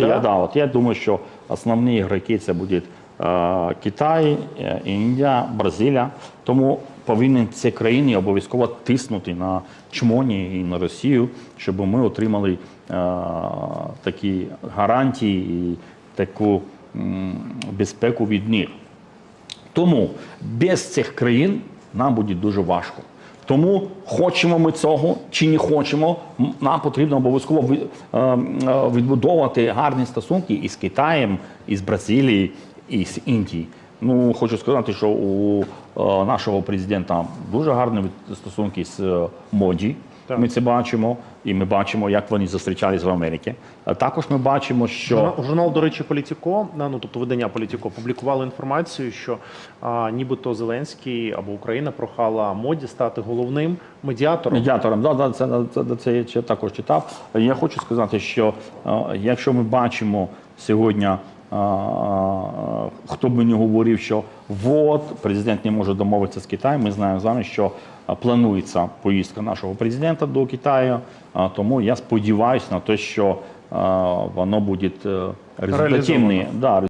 Я, да, от я думаю, що основні ігроки це будуть е, Китай, е, Індія, Бразилія. Тому повинні ці країни обов'язково тиснути на чмоні і на Росію, щоб ми отримали е, такі гарантії і таку м, безпеку від них. Тому без цих країн нам буде дуже важко. Тому хочемо ми цього чи не хочемо, нам потрібно обов'язково е, е, відбудовувати гарні стосунки із Китаєм, із Бразилією, і з Індії. Ну хочу сказати, що у е, нашого президента дуже гарні стосунки з е, Моді. Так. Ми це бачимо, і ми бачимо, як вони зустрічалися в Америці. Також ми бачимо, що Журнал, журнал, до речі, Політіко, ну тобто видання Політіко, публікувало інформацію, що а, нібито Зеленський або Україна прохала моді стати головним медіатором. Медіатором, да, да, це, це, це, я також читав. Я хочу сказати, що е, якщо ми бачимо сьогодні, хто б не говорив, що вот президент не може домовитися з Китаєм, ми знаємо з вами, що е, планується поїздка нашого президента до Китаю. Е, Тому я сподіваюся на те, що е, воно буде результативним. результативне. Реалізовано. Да,